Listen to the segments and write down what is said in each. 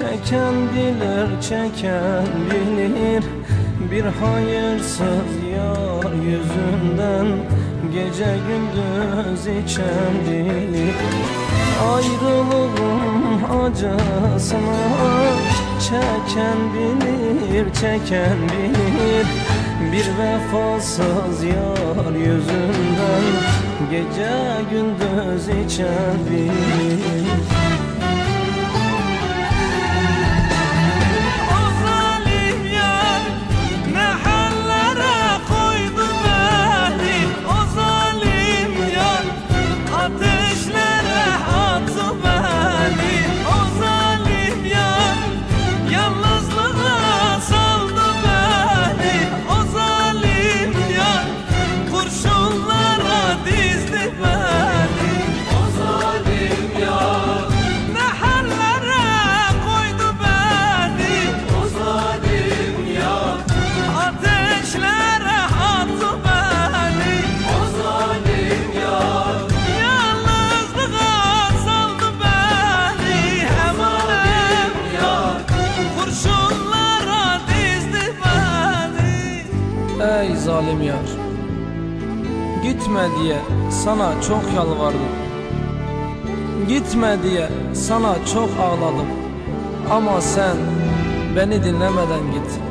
Çeken bilir, çeken bilir Bir hayırsız yar yüzünden Gece gündüz içen bilir Ayrılığın acısını Çeken bilir, çeken bilir Bir vefasız yar yüzünden Gece gündüz içen bilir zalim yar. Gitme diye sana çok yalvardım. Gitme diye sana çok ağladım. Ama sen beni dinlemeden gittin.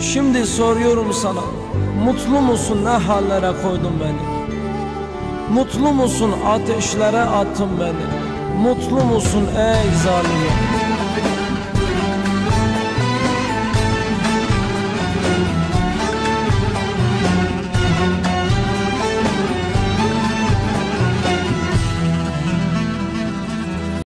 Şimdi soruyorum sana Mutlu musun? Ne hallere koydun beni? Mutlu musun? Ateşlere attın beni. Mutlu musun ey zalim yar